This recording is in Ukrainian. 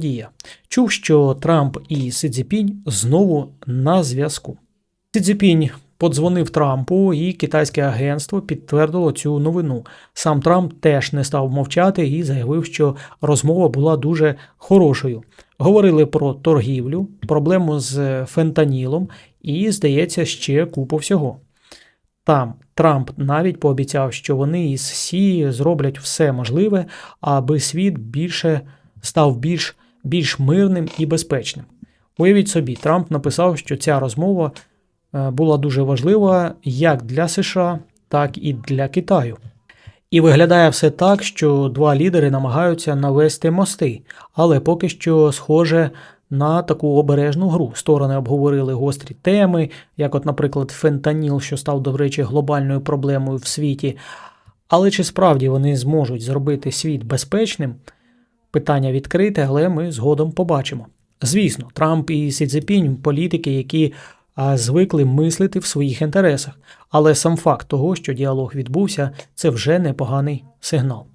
Дія. Чув, що Трамп і Си Цзіпінь знову на зв'язку. Си Цзіпінь подзвонив Трампу, і китайське агентство підтвердило цю новину. Сам Трамп теж не став мовчати і заявив, що розмова була дуже хорошою. Говорили про торгівлю, проблему з фентанілом і, здається, ще купу всього. Там Трамп навіть пообіцяв, що вони із Сі зроблять все можливе, аби світ більше став більш, більш мирним і безпечним. Уявіть собі, Трамп написав, що ця розмова е, була дуже важлива як для США, так і для Китаю. І виглядає все так, що два лідери намагаються навести мости, але поки що схоже на таку обережну гру. Сторони обговорили гострі теми, як, от, наприклад, фентаніл, що став, до речі, глобальною проблемою в світі. Але чи справді вони зможуть зробити світ безпечним? Питання відкрите, але ми згодом побачимо. Звісно, Трамп і Сідзепінь – політики, які звикли мислити в своїх інтересах. Але сам факт того, що діалог відбувся, це вже непоганий сигнал.